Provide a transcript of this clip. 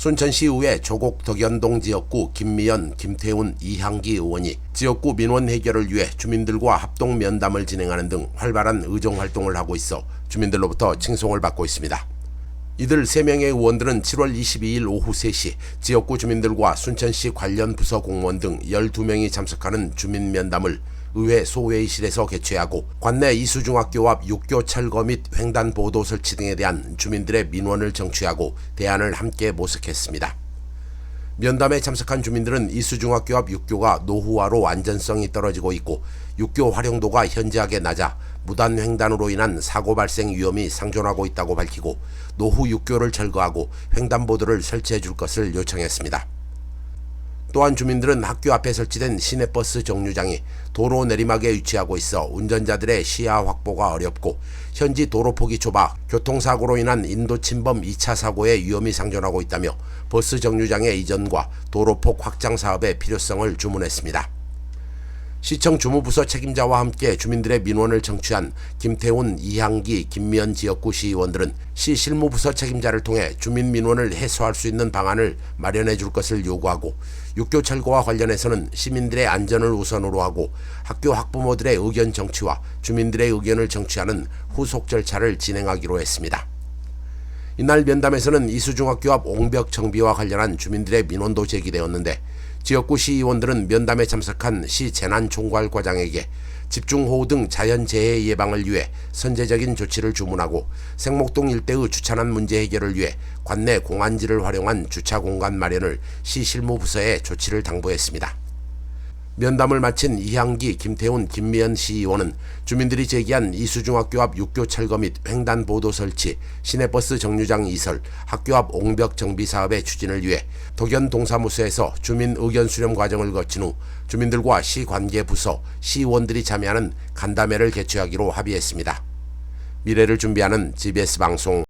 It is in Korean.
순천시 의회 조곡 덕연동 지역구 김미연, 김태훈, 이향기 의원이 지역구 민원 해결을 위해 주민들과 합동 면담을 진행하는 등 활발한 의정 활동을 하고 있어 주민들로부터 칭송을 받고 있습니다. 이들 3명의 의원들은 7월 22일 오후 3시 지역구 주민들과 순천시 관련 부서 공무원 등 12명이 참석하는 주민 면담을 의회 소회의실에서 개최하고 관내 이수중학교 앞 육교 철거 및 횡단 보도 설치 등에 대한 주민들의 민원을 정취하고 대안을 함께 모색했습니다. 면담에 참석한 주민들은 이수중학교 앞 육교가 노후화로 안전성이 떨어지고 있고 육교 활용도가 현저하게 낮아 무단 횡단으로 인한 사고 발생 위험이 상존하고 있다고 밝히고 노후 육교를 철거하고 횡단보도를 설치해 줄 것을 요청했습니다. 또한 주민들은 학교 앞에 설치된 시내버스 정류장이 도로 내리막에 위치하고 있어 운전자들의 시야 확보가 어렵고 현지 도로폭이 좁아 교통사고로 인한 인도 침범 2차 사고의 위험이 상존하고 있다며 버스 정류장의 이전과 도로폭 확장 사업의 필요성을 주문했습니다. 시청 주무부서 책임자와 함께 주민들의 민원을 청취한 김태훈, 이향기, 김미연 지역구 시의원들은 시 실무부서 책임자를 통해 주민 민원을 해소할 수 있는 방안을 마련해 줄 것을 요구하고 육교 철거와 관련해서는 시민들의 안전을 우선으로 하고 학교 학부모들의 의견 정치와 주민들의 의견을 정취하는 후속 절차를 진행하기로 했습니다. 이날 면담에서는 이수중학교 앞 옹벽 정비와 관련한 주민들의 민원도 제기되었는데 지역구 시의원들은 면담에 참석한 시 재난총괄과장에게 집중호우 등 자연재해 예방을 위해 선제적인 조치를 주문하고 생목동 일대의 주차난 문제 해결을 위해 관내 공안지를 활용한 주차 공간 마련을 시 실무부서에 조치를 당부했습니다. 면담을 마친 이향기, 김태훈, 김미연 시의원은 주민들이 제기한 이수중학교 앞 육교 철거 및 횡단 보도 설치, 시내버스 정류장 이설, 학교 앞 옹벽 정비 사업의 추진을 위해 독연 동사무소에서 주민 의견 수렴 과정을 거친 후 주민들과 시 관계 부서, 시의원들이 참여하는 간담회를 개최하기로 합의했습니다. 미래를 준비하는 GBS 방송